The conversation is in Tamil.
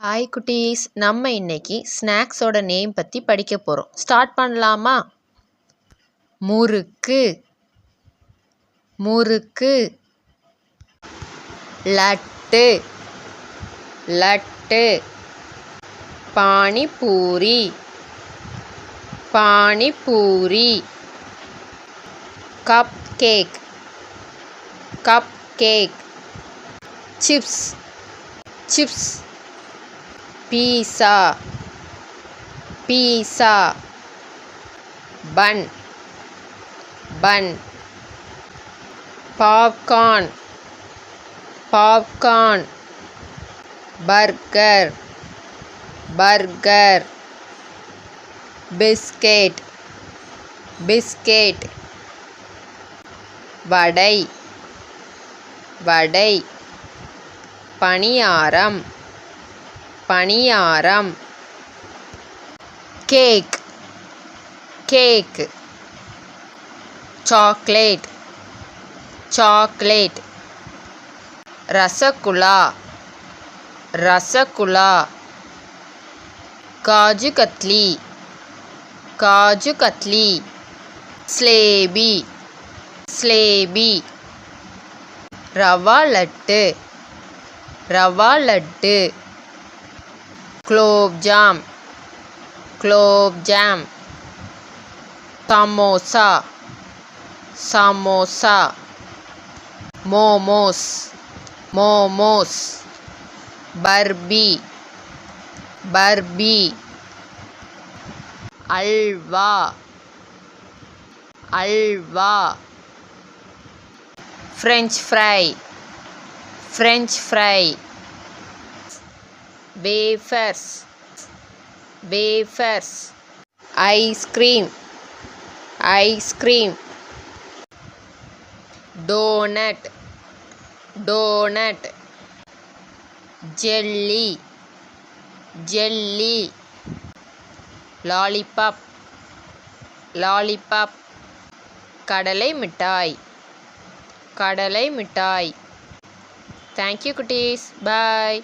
ஹாய் குட்டீஸ். நம்ம இன்னைக்கு ஸ்நாக்ஸோட நேம் பற்றி படிக்க போகிறோம் ஸ்டார்ட் பண்ணலாமா? Murukku. Murukku. Laddu. Laddu. Panipuri. Panipuri. Cupcake cupcake chips chips pizza. Pizza. Bun. Bun. Popcorn. Popcorn. Burger. Burger. Biscuit. Biscuit. Vada. Vada. Paniyaram. Paniyaram. Cake. Cake chocolate. Chocolate. Rasgulla. Rasgulla. Kaju katli. Kaju katli. Jalebi. Jalebi. Rava laddu. Rava laddu. Klobjam, Jam, Samosa, Samosa, Momos, Momos, Barbie, Barbie, Alva, Alva, French fry, French fry. French fry wafers wafers ice cream ice cream donut donut jelly jelly lollipop lollipop கடலை மிட்டாய் கடலை மிட்டாய் தேங்க்யூ குட்டீஸ் பாய்